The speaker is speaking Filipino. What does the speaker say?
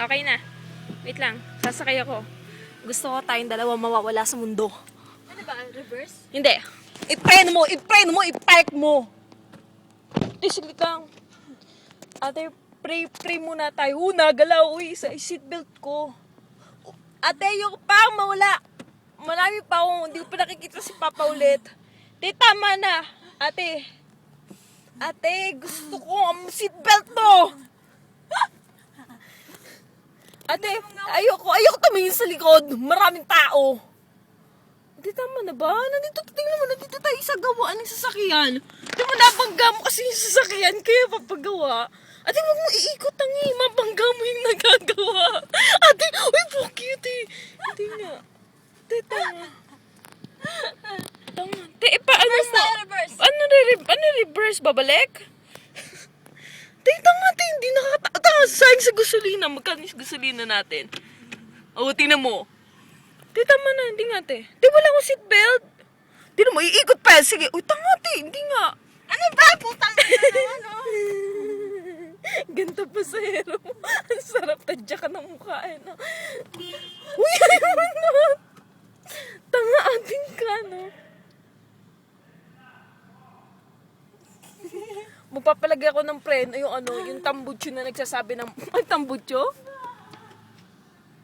Okay na. Wait lang. Sasakay ako. Gusto ko tayong dalawa mawawala sa mundo. Ano ba? Reverse? Hindi. I-preno mo! I-preno mo! I-park mo! Ate, saglit lang. Ate, pray, pray muna tayo. Uh, nagalaw. Uy, sa seatbelt ko. Ate, yung pa mawala. Marami pa akong, hindi ko pa nakikita si Papa ulit. Ate, tama na. Ate. Ate, gusto ko ang seatbelt to. Ate, ayoko, ayoko tumingin sa likod. Maraming tao. Hindi tama na ba? Nandito, tingnan mo, nandito tayo sa gawaan ng sasakyan. Di mo nabangga mo kasi yung sasakyan, kaya papagawa. Ate, wag mo iikot ang eh. Mabangga mo yung nagagawa. Ate, uy, po cute eh. Hindi nga. Ate, tama. Tama. Te, eh, paano Reverse mo? tayo, reverse. Ano, re ano reverse? Babalik? Te, tanga, te, hindi nakata... Sayang sa gasolina. Magkano yung gasolina natin? O, tingnan mo. Te, tama na, hindi nga, te. Te, wala akong seatbelt. Tingnan mo, iikot pa. Sige, uy, tanga, te, hindi nga. Ano ba? Putang ina naman, oh. Ganto pa sa hero mo. Ang sarap tadya ka ng mukha, eh, no? Uy, ayaw na. Tanga, ating ka, no? Magpapalagay ako ng preno, yung ano, yung tambutso na nagsasabi ng, ay, tambutso?